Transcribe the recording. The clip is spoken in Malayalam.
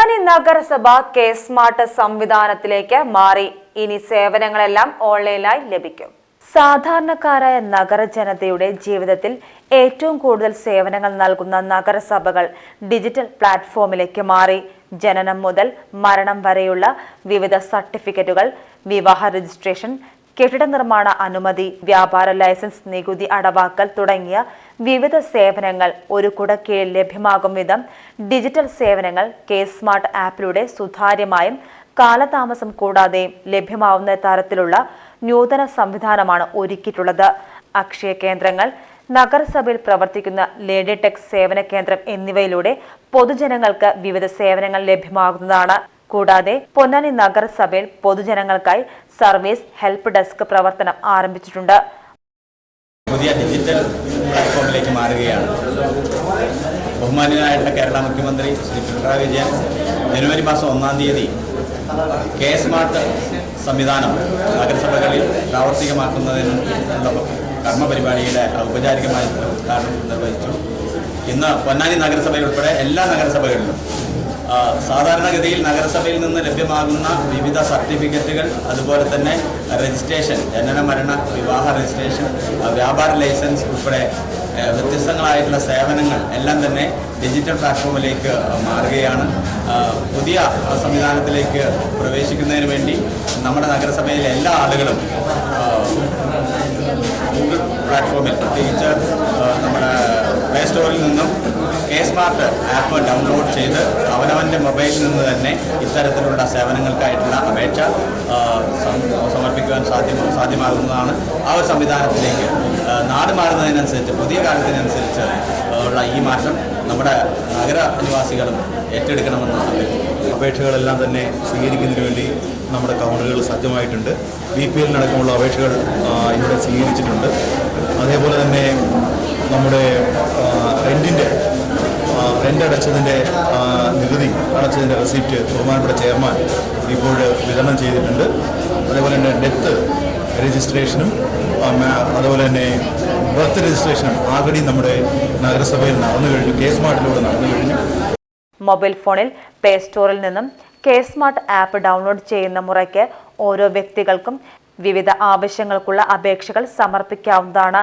പൊന്നാനി നഗരസഭ കെ സ്മാർട്ട് സംവിധാനത്തിലേക്ക് മാറി. ഇനി സേവനങ്ങളെല്ലാം ഓൺലൈനായി ലഭിക്കും. സാധാരണക്കാരായ നഗരജനതയുടെ ജീവിതത്തിൽ ഏറ്റവും കൂടുതൽ സേവനങ്ങൾ നൽകുന്ന നഗരസഭകൾ ഡിജിറ്റൽ പ്ലാറ്റ്ഫോമിലേക്ക് മാറി. ജനനം മുതൽ മരണം വരെയുള്ള വിവിധ സർട്ടിഫിക്കറ്റുകൾ വിവാഹ രജിസ്ട്രേഷൻ കെട്ടിട നിർമ്മാണ അനുമതി വ്യാപാര ലൈസൻസ് നികുതി അടവാക്കൽ തുടങ്ങിയ വിവിധ സേവനങ്ങൾ ഒരു കുടക്കീഴിൽ ലഭ്യമാകും വിധം ഡിജിറ്റൽ സേവനങ്ങൾ കെ സ്മാർട്ട് ആപ്പിലൂടെ സുതാര്യമായും കാലതാമസം കൂടാതെയും ലഭ്യമാവുന്ന തരത്തിലുള്ള നൂതന സംവിധാനമാണ് ഒരുക്കിയിട്ടുള്ളത്. അക്ഷയ കേന്ദ്രങ്ങൾ നഗരസഭയിൽ പ്രവർത്തിക്കുന്ന ലേഡി ടെക് സേവന കേന്ദ്രം എന്നിവയിലൂടെ പൊതുജനങ്ങൾക്ക് വിവിധ സേവനങ്ങൾ ലഭ്യമാകുന്നതാണ്. കൂടാതെ പൊന്നാനി നഗരസഭയിൽ പൊതുജനങ്ങൾക്കായി സർവീസ് ഹെൽപ്പ് ഡെസ്ക് പ്രവർത്തനം ആരംഭിച്ചിട്ടുണ്ട്. പുതിയ ഡിജിറ്റൽ പ്ലാറ്റ്ഫോമിലേക്ക് മാറുകയാണ്. ബഹുമാന്യനായിട്ടുള്ള കേരള മുഖ്യമന്ത്രി ശ്രീ പിണറായി വിജയൻ ജനുവരി മാസം ഒന്നാം തീയതി കെ സ്മാർട്ട് സംവിധാനം നഗരസഭകളിൽ പ്രാവർത്തികമാക്കുന്നതിനുള്ള കർമ്മപരിപാടിയുടെ ഔപചാരികമായ ഉദ്ഘാടനം നിർവഹിച്ചു. ഇന്ന് പൊന്നാനി നഗരസഭയിൽ ഉൾപ്പെടെ എല്ലാ നഗരസഭകളിലും സാധാരണഗതിയിൽ നഗരസഭയിൽ നിന്ന് ലഭ്യമാകുന്ന വിവിധ സർട്ടിഫിക്കറ്റുകൾ അതുപോലെ തന്നെ രജിസ്ട്രേഷൻ ജനന മരണ വിവാഹ രജിസ്ട്രേഷൻ വ്യാപാര ലൈസൻസ് ഉൾപ്പെടെ വ്യത്യസ്തങ്ങളായിട്ടുള്ള സേവനങ്ങൾ എല്ലാം തന്നെ ഡിജിറ്റൽ പ്ലാറ്റ്ഫോമിലേക്ക് മാറുകയാണ്. പുതിയ സംവിധാനത്തിലേക്ക് പ്രവേശിക്കുന്നതിന് വേണ്ടി നമ്മുടെ നഗരസഭയിലെ എല്ലാ ആളുകളും ഗൂഗിൾ പ്ലാറ്റ്ഫോമിൽ പ്രത്യേകിച്ച് നമ്മുടെ പ്ലേ സ്റ്റോറിൽ നിന്നും കെ സ്മാർട്ട് ആപ്പ് ഡൗൺലോഡ് ചെയ്ത് അവനവന്റെ മൊബൈലിൽ നിന്ന് തന്നെ ഇത്തരത്തിലുള്ള സേവനങ്ങൾക്കായിട്ടുള്ള അപേക്ഷ സമർപ്പിക്കുവാൻ സാധ്യ സാധ്യമാകുന്നതാണ് ആ ഒരു സംവിധാനത്തിലേക്ക്. നാട് മാറുന്നതിനനുസരിച്ച് പുതിയ കാലത്തിനനുസരിച്ച് ഉള്ള ഈ മാറ്റം നമ്മുടെ നഗര നിവാസികളും ഏറ്റെടുക്കണമെന്നാണ് അപേക്ഷകളെല്ലാം തന്നെ സ്വീകരിക്കുന്നതിന് വേണ്ടി നമ്മുടെ കൗണ്ടറുകൾ സജ്ജമായിട്ടുണ്ട്. ബി പി എല്ലിനടക്കമുള്ള അപേക്ഷകൾ ഇവിടെ സ്വീകരിച്ചിട്ടുണ്ട്. അതേപോലെ തന്നെ നമ്മുടെ റെന്റ് അടച്ചതിന്റെ നികുതി അടച്ചതിന്റെ റെസിപ്റ്റ് ബഹുമാനപ്പെട്ട ചെയർമാൻ ഇപ്പോൾ വിതരണം ചെയ്തിട്ടുണ്ട്. അതേപോലെ തന്നെ ഡെത്ത് രജിസ്ട്രേഷനും അതുപോലെ തന്നെ ബർത്ത് രജിസ്ട്രേഷനും ആൾറെഡി നമ്മുടെ നഗരസഭയിൽ നടന്നു കഴിഞ്ഞു. കെ സ്മാർട്ടിലൂടെ നടന്നു കഴിഞ്ഞു. മൊബൈൽ ഫോണിൽ പ്ലേ സ്റ്റോറിൽ നിന്നും കെ സ്മാർട്ട് ആപ്പ് ഡൗൺലോഡ് ചെയ്യുന്ന മുറയ്ക്ക് ഓരോ വ്യക്തികൾക്കും വിവിധ ആവശ്യങ്ങൾക്കുള്ള അപേക്ഷകൾ സമർപ്പിക്കാവുന്നതാണ്.